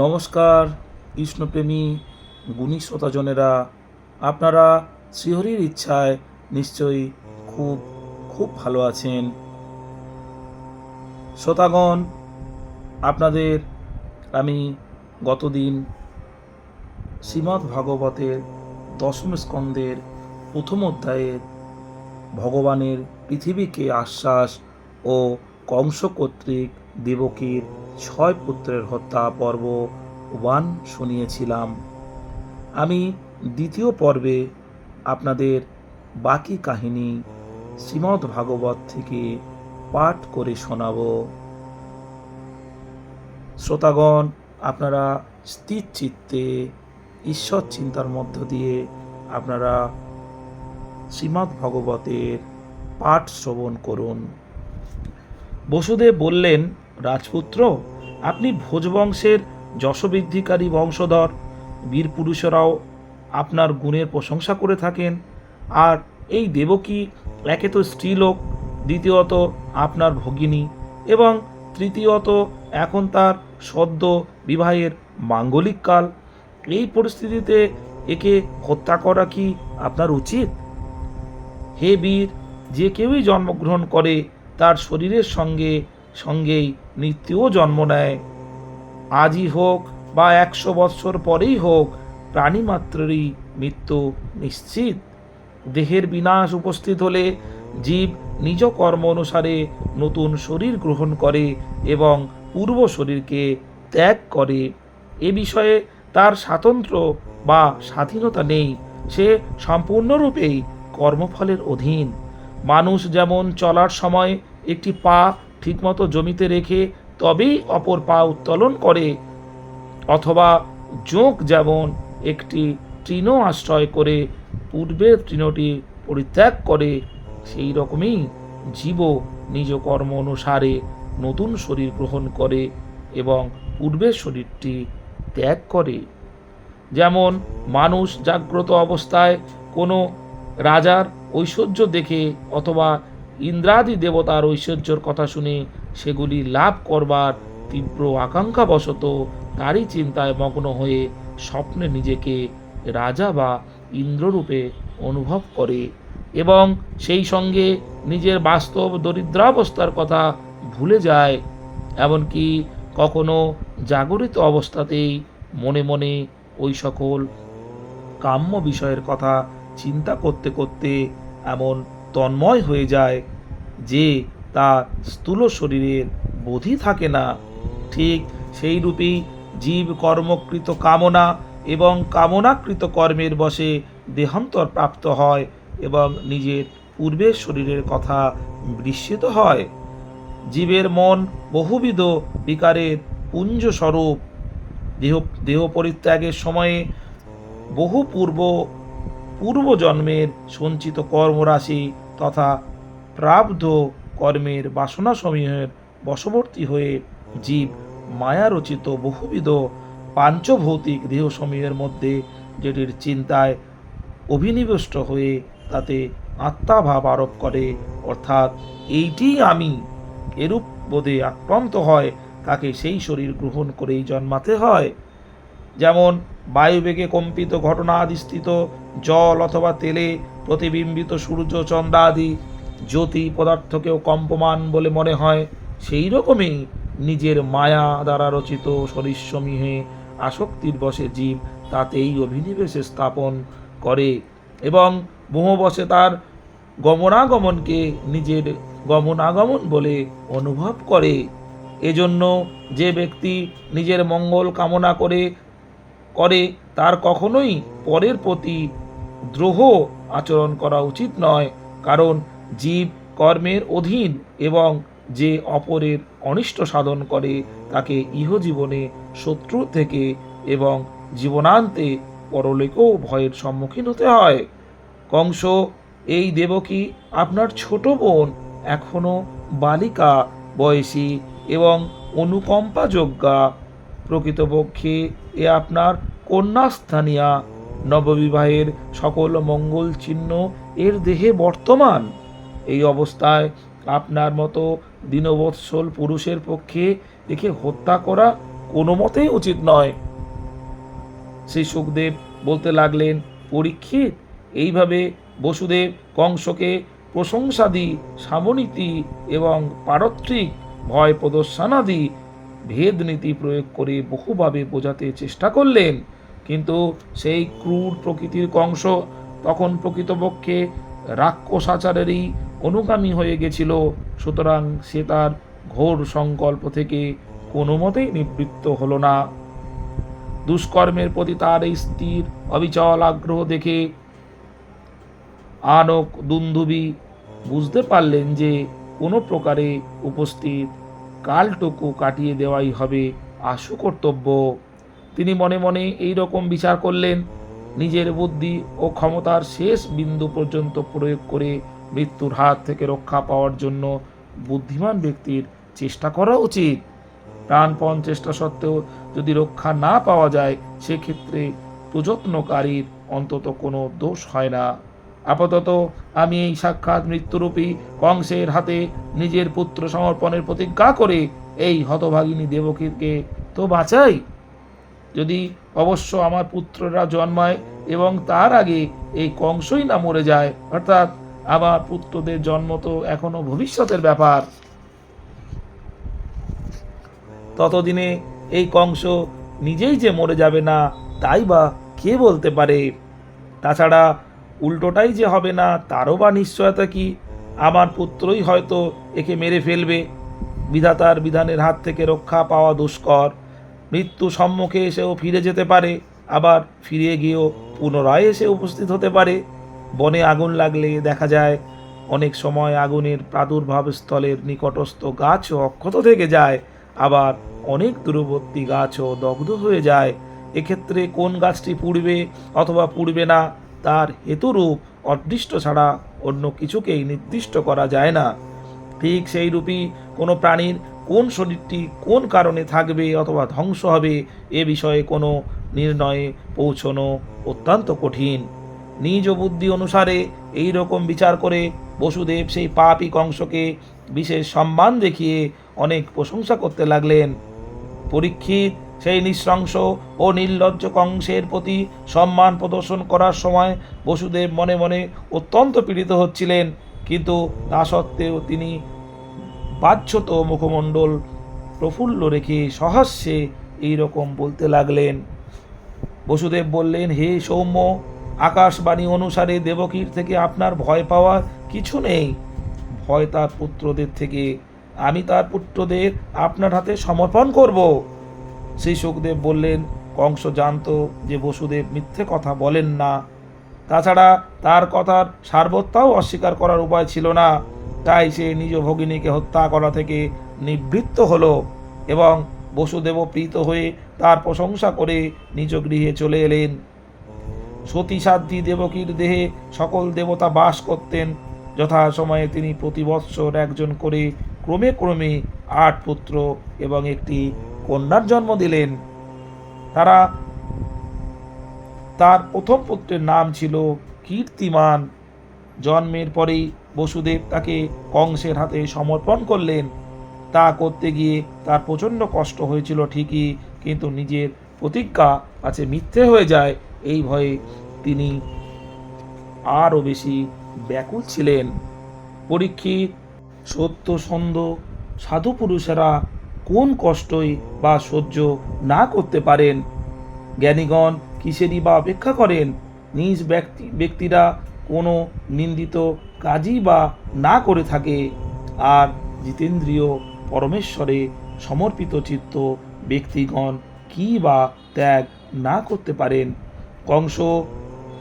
নমস্কার, কৃষ্ণপ্রেমী, গুণী শ্রোতাজনেরা। আপনারা শ্রীহরির ইচ্ছায় নিশ্চয়ই খুব খুব ভালো আছেন। শ্রোতাগণ, আপনাদের আমি গতদিন শ্রীমদ্ ভাগবতের দশম স্কন্দের প্রথম অধ্যায়ের ভগবানের পৃথিবীকে আশ্বাস ও কংস কর্তৃক দেবকীর ছয় পুত্রের হত্যা পর্ব ওয়ান শুনিয়েছিলাম। আমি দ্বিতীয় পর্বে আপনাদের বাকি কাহিনী শ্রীমদ্ ভাগবত থেকে পাঠ করে শোনাব। শ্রোতাগণ, আপনারা স্থির চিত্তে, ঈশ্বর চিন্তার মধ্য দিয়ে আপনারা শ্রীমদ্ ভগবতের পাঠ শ্রবণ করুন। বসুদেব বললেন রাজপুত্র, আপনি ভোজবংশের যশবৃদ্ধিকারী বংশধর। বীর পুরুষেরাও আপনার গুণের প্রশংসা করে থাকেন। আর এই দেবকী একে তো স্ত্রীলোক, দ্বিতীয়ত আপনার ভগিনী এবং তৃতীয়ত এখন তার সদ্য বিবাহের মাঙ্গলিক কাল। এই পরিস্থিতিতে একে হত্যা করা কি আপনার উচিত? হে বীর, যে কেউই জন্মগ্রহণ করে তার শরীরের সঙ্গে সঙ্গেই মৃত্যুও জন্ম নেয়। আজই হোক বা একশো বৎসর পরেই হোক, প্রাণীমাত্রেরই মৃত্যু নিশ্চিত। দেহের বিনাশ উপস্থিত হলে জীব নিজ কর্ম অনুসারে নতুন শরীর গ্রহণ করে এবং পূর্ব শরীরকে ত্যাগ করে। এ বিষয়ে তার স্বাতন্ত্র্য বা স্বাধীনতা নেই। সে সম্পূর্ণরূপেই কর্মফলের অধীন। মানুষ যেমন চলার সময় একটি পা ঠিকমতো জমিতে রেখে তবেই অপর পা উত্তোলন করে, অথবা জোঁক যেমন একটি তৃণ আশ্রয় করে পূর্বের তৃণটি পরিত্যাগ করে, সেই রকমই জীব নিজ কর্ম অনুসারে নতুন শরীর গ্রহণ করে এবং পূর্বের শরীরটি ত্যাগ করে। যেমন মানুষ জাগ্রত অবস্থায় কোনো রাজার ঐশ্বর্য দেখে অথবা ইন্দ্রাদি দেবতার ঐশ্বর্যর কথা শুনে সেগুলি লাভ করবার তীব্র আকাঙ্ক্ষাবশত তারই চিন্তায় মগ্ন হয়ে স্বপ্নে নিজেকে রাজা বা ইন্দ্ররূপে অনুভব করে এবং সেই সঙ্গে নিজের বাস্তব দরিদ্রাবস্থার কথা ভুলে যায়, এমনকি কখনো জাগরিত অবস্থাতেই মনে মনে ওই সকল কাম্য বিষয়ের কথা চিন্তা করতে করতে এমন তন্ময় হয়ে যায় যে তার স্থূল শরীরের বোধি থাকে না। ঠিক সেই রূপেই জীব কর্মকৃত কামনা এবং কামনাকৃত কর্মের বশে দেহান্তর প্রাপ্ত হয় এবং নিজের পূর্বের শরীরের কথা বিস্মিত হয়। জীবের মন বহুবিধ বিকারের পুঞ্জ স্বরূপ দেহ দেহ পরিত্যাগের সময়ে বহু পূর্ব পূর্বজন্মের সঞ্চিত কর্মরাশি তথা প্রাব্ধ কর্মের বাসনা বাসনাসমূহের বশবর্তী হয়ে জীব মায়ারচিত বহুবিধ পাঞ্চভৌতিক দেহসমূহের মধ্যে যেটির চিন্তায় অভিনিবিষ্ট হয়ে তাতে আত্মাভাব আরোপ করে, অর্থাৎ এইটি আমি এরূপ বোধে আক্রান্ত হয়, তাকে সেই শরীর গ্রহণ করেই জন্মাতে হয়। যেমন বায়ুবেগে কম্পিত ঘটনাধিষ্ঠিত জল অথবা তেলে প্রতিবিম্বিত সূর্য, চন্দ্রাদি জ্যোতি পদার্থকেও কম্পমান বলে মনে হয়। সেই রকমই নিজের মায়া দ্বারা রচিত শরীরসমূহে আসক্তির বশে জীব তাতেই অভিনিবেশে স্থাপন করে এবং মোহবশে তার গমনাগমনকে নিজের গমনাগমন বলে অনুভব করে। এজন্য যে ব্যক্তি নিজের মঙ্গল কামনা করে করে, তার কখনোই পরের প্রতি দ্রোহ আচরণ করা উচিত নয়। কারণ জীব কর্মের অধীন এবং যে অপরের অনিষ্ট সাধন করে, তাকে ইহজীবনে শত্রু থেকে এবং জীবনান্তে পরলোকেও ভয়ের সম্মুখীন হতে হয়। কংস, এই দেবকী আপনার ছোট বোন এখনও বালিকা বয়সী এবং অনুকম্পাযোগ্যা প্রকৃতপক্ষে এ আপনার কন্যাস্থানীয়া। নববিবাহের সকল মঙ্গল চিহ্ন এর দেহে বর্তমান। এই অবস্থায় আপনার মতো দীনবৎসল পুরুষের পক্ষে একে হত্যা করা কোনো মতেই উচিত নয়। শ্রী সুখদেব বলতে লাগলেন, পরীক্ষিত, এইভাবে বসুদেব কংসকে প্রশংসাদি সামনীতি এবং পারত্রিক, ভয় প্রদর্শনাদি ভেদনীতি প্রয়োগ করে বহুভাবে বোঝাতে চেষ্টা করলেন। কিন্তু সেই ক্রূর প্রকৃতির কংস তখন প্রকৃতপক্ষে রাক্ষসাচারেরই অনুগামী হয়ে গেছিল। সুতরাং সে তার ঘোর সংকল্প থেকে কোনো মতেই নিবৃত্ত হলো না। দুষ্কর্মের প্রতি তার এই স্থির, অবিচল আগ্রহ দেখে আনক দুন্দুবি বুঝতে পারলেন যে কোনো প্রকারে উপস্থিত কালটুকু কাটিয়ে দেওয়াই হবে আশু কর্তব্য তিনি মনে মনে এই রকম বিচার করলেন, নিজের বুদ্ধি ও ক্ষমতার শেষ বিন্দু পর্যন্ত প্রয়োগ করে মৃত্যুর হাত থেকে রক্ষা পাওয়ার জন্য বুদ্ধিমান ব্যক্তির চেষ্টা করা উচিত। প্রাণপণ চেষ্টা সত্ত্বেও যদি রক্ষা না পাওয়া যায়, সেক্ষেত্রে প্রযত্নকারীর অন্তত কোনো দোষ হয় না। আপাতত আমি এই সাক্ষাৎ মৃত্যুরূপী কংসের হাতে নিজের পুত্র সমর্পণের প্রতিজ্ঞা করে এই হতভাগিনী দেবকীকে তো বাঁচাই। যদি অবশ্য আমার পুত্ররা জন্মায় এবং তার আগে এই কংসই না মরে যায়, অর্থাৎ আমার পুত্রদের জন্ম তো এখনও ভবিষ্যতের ব্যাপার। ততদিনে এই কংস নিজেই যে মরে যাবে না, তাই বা কে বলতে পারে? তাছাড়া উল্টোটাই যে হবে না, তারও বা নিশ্চয়তা কি? আমার পুত্রই হয়তো একে মেরে ফেলবে। বিধাতার বিধানের হাত থেকে রক্ষা পাওয়া দুষ্কর। মৃত্যু সম্মুখে এসেও ফিরে যেতে পারে, আবার ফিরে গিয়েও পুনরায় এসে উপস্থিত হতে পারে। বনে আগুন লাগলে দেখা যায়, অনেক সময় আগুনের প্রাদুর্ভাব স্থলের নিকটস্থ গাছও অক্ষত থেকে যায়, আবার অনেক দূরবর্তী গাছও দগ্ধ হয়ে যায়। এক্ষেত্রে কোন গাছটি পুড়বে অথবা পুড়বে না তার হেতুরূপ অদৃষ্ট ছাড়া অন্য কিছুকেই নির্দিষ্ট করা যায় না। ঠিক সেই রূপই কোনো প্রাণীর কোন শরীরটি কোন কারণে থাকবে অথবা ধ্বংস হবে এ বিষয়ে কোনো নির্ণয়ে পৌঁছনো অত্যন্ত কঠিন। নিজ বুদ্ধি অনুসারে এই রকম বিচার করে বসুদেব সেই পাপী কংসকে বিশেষ সম্মান দেখিয়ে অনেক প্রশংসা করতে লাগলেন। পরীক্ষিত সেই নৃশংস ও নির্লজ্জ কংসের প্রতি সম্মান প্রদর্শন করার সময় বসুদেব মনে মনে অত্যন্ত পীড়িত হচ্ছিলেন। কিন্তু তা সত্ত্বেও তিনি বাহ্যত মুখমণ্ডল প্রফুল্ল রেখে সহাস্যে এই রকম বলতে লাগলেন। বসুদেব বললেন, হে সৌম্য, আকাশবাণী অনুসারে দেবকীর থেকে আপনার ভয় পাওয়ার কিছু নেই। ভয় তার পুত্রদের থেকে। আমি তার পুত্রদের আপনার হাতে সমর্পণ করব। শ্রী সুখদেব বললেন, কংস জানত যে বসুদেব মিথ্যে কথা বলেন না। তাছাড়া তার কথার সার্বত্যাও অস্বীকার করার উপায় ছিল না। তাই সে নিজ ভগিনীকে হত্যা করা থেকে নিবৃত্ত হলো এবং বসুদেব প্রীত হয়ে তার প্রশংসা করে নিজ গৃহে চলে এলেন। সতী সাধ্বী দেবকীর দেহে সকল দেবতা বাস করতেন। যথাসময়ে তিনি প্রতি বৎসর একজন করে ক্রমে ক্রমে আট পুত্র এবং একটি কন্যার জন্ম দিলেন। তারা তার প্রথম পুত্রের নাম ছিল কীর্তিমান। জন্মের পরেই বসুদেব তাকে কংসের হাতে সমর্পণ করলেন। তা করতে গিয়ে তার প্রচণ্ড কষ্ট হয়েছিল ঠিকই, কিন্তু নিজের প্রতিজ্ঞা আছে মিথ্যে হয়ে যায়। এই ভয়ে তিনি আরও বেশি ব্যাকুল ছিলেন। পরীক্ষিত সত্য সন্ধ সাধু পুরুষেরা কোন কষ্টই বা সহ্য না করতে পারেন? জ্ঞানীগণ কিসেরই বা অপেক্ষা করেন? নিজ ব্যক্তি, ব্যক্তিরা কোনো নিন্দিত কাজই বা না করে থাকে। আর জিতেন্দ্রীয় পরমেশ্বরে সমর্পিত চিত্ত ব্যক্তিগণ কি বা ত্যাগ না করতে পারেন? কংস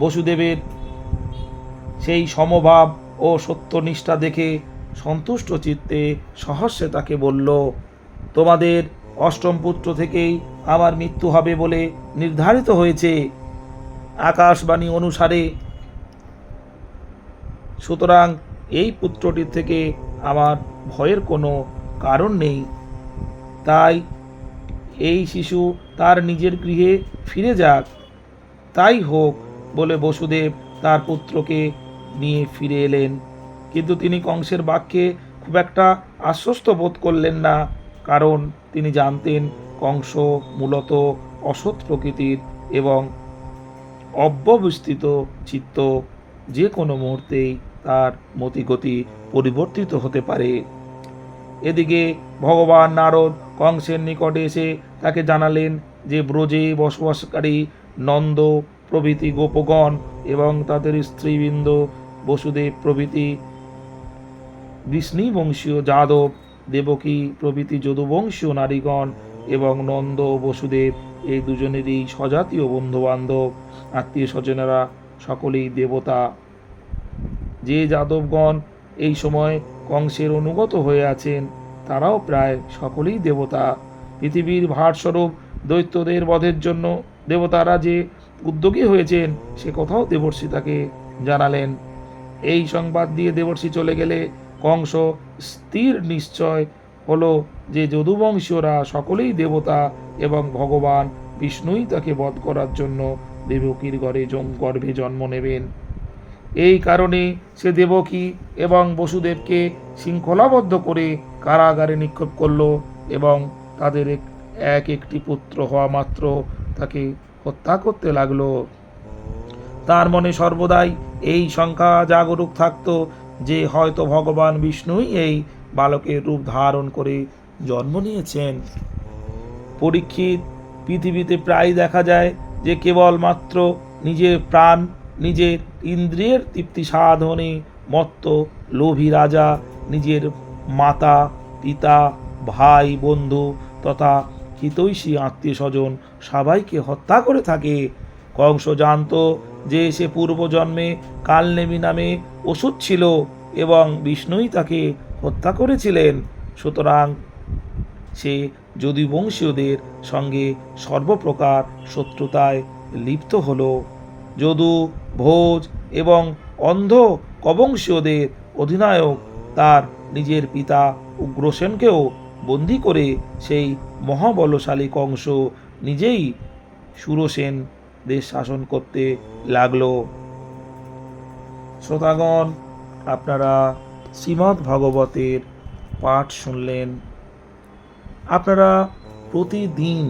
বসুদেবের সেই সমভাব ও সত্যনিষ্ঠা দেখে সন্তুষ্ট চিত্তে সহস্যে তাকে বলল তোমাদের অষ্টম পুত্র থেকেই আমার মৃত্যু হবে বলে নির্ধারিত হয়েছে। আকাশবাণী অনুসারে, সুতরাং এই পুত্রটির থেকে আমার ভয়ের কোনো কারণ নেই। তাই এই শিশু তার নিজের গৃহে ফিরে যাক। তাই হোক বলে বসুদেব তার পুত্রকে নিয়ে ফিরে এলেন। কিন্তু তিনি কংসের বাক্যে খুব একটা আশ্বস্ত বোধ করলেন না। কারণ তিনি জানতেন কংস মূলত অসৎ প্রকৃতির এবং অব্যবস্থিত চিত্ত যে কোনো মুহূর্তেই তার মতিগতি পরিবর্তিত হতে পারে। এদিকে ভগবান নারদ কংসের নিকটে এসে তাকে জানালেন যে ব্রজে বসবাসকারী নন্দ প্রভৃতি গোপগণ এবং তাদের স্ত্রীবৃন্দ বসুদেব প্রভৃতি বংশীয় যাদব দেবকী প্রভৃতি যদুবংশীয় নারীগণ এবং নন্দ বসুদেব, এই দুজনেরই স্বজাতীয় বন্ধুবান্ধব। আত্মীয় স্বজনেরা সকলেই দেবতা। যে যাদবগণ এই সময় কংসের অনুগত হয়ে আছেন, তারাও প্রায় সকলেই দেবতা। পৃথিবীর ভারস্বরূপ দৈত্যদের বধের জন্য দেবতারা যে উদ্যোগী হয়েছেন, সে কথাও দেবর্ষি তাকে জানালেন। এই সংবাদ দিয়ে দেবর্ষি চলে গেলে কংস স্থির নিশ্চয় হলো যে যদুবংশীয়রা সকলেই দেবতা এবং ভগবান বিষ্ণুই তাকে বধ করার জন্য দেবকীর ঘরে গর্ভে জন্ম নেবেন। এই কারণে সে দেবকী এবং বসুদেবকে শৃঙ্খলাবদ্ধ করে কারাগারে নিক্ষেপ করল এবং তাদের এক- এক একটি পুত্র হওয়া মাত্র তাকে হত্যা করতে লাগল। তার মনে সর্বদাই এই সংখ্যা জাগরুক থাকতো যে হয়তো ভগবান বিষ্ণুই এই বালকের রূপ ধারণ করে জন্ম নিয়েছেন। পরীক্ষিত পৃথিবীতে প্রায় দেখা যায় যে কেবলমাত্র নিজের প্রাণ, নিজের ইন্দ্রিয়ের তৃপ্তি সাধনে মত্ত লোভী রাজা, নিজের মাতা, পিতা, ভাই, বন্ধু তথা হিতৈষী আত্মীয় স্বজন সবাইকে হত্যা করে থাকে। কংস জানতো যে সে পূর্বজন্মে কালনেমি নামে ওষুধ ছিল এবং বিষ্ণুই তাকে হত্যা করেছিলেন। সুতরাং সে যদি বংশীয়দের সঙ্গে সর্বপ্রকার শত্রুতায় লিপ্ত হল। যদু, ভোজ এবং অন্ধ কবংশীয়দের অধিনায়ক তার নিজের পিতা উগ্রসেনকেও বন্দি করে সেই মহাবলশালী কংস নিজেই সুরসেন দেশ শাসন করতে লাগল। শ্রোতাগণ, আপনারা শ্রীমদ্ ভাগবতের পাঠ শুনলেন। আপনারা প্রতিদিন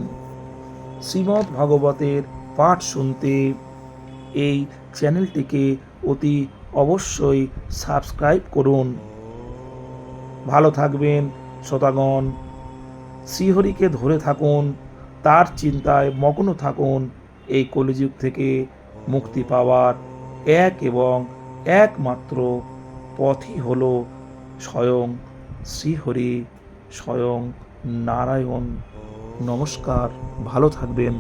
শ্রীমদ্ ভাগবতের পাঠ শুনতে এই চ্যানেলটিকে অতি অবশ্যই সাবস্ক্রাইব করুন। ভালো থাকবেন, শ্রোতাগণ। শ্রীহরিকে ধরে থাকুন, তার চিন্তায় মগ্ন থাকুন এই কলিযুগ থেকে মুক্তি পাওয়ার এক এবং একমাত্র পথই হল স্বয়ং শ্রীহরি, স্বয়ং নারায়ণ। নমস্কার, ভালো থাকবেন।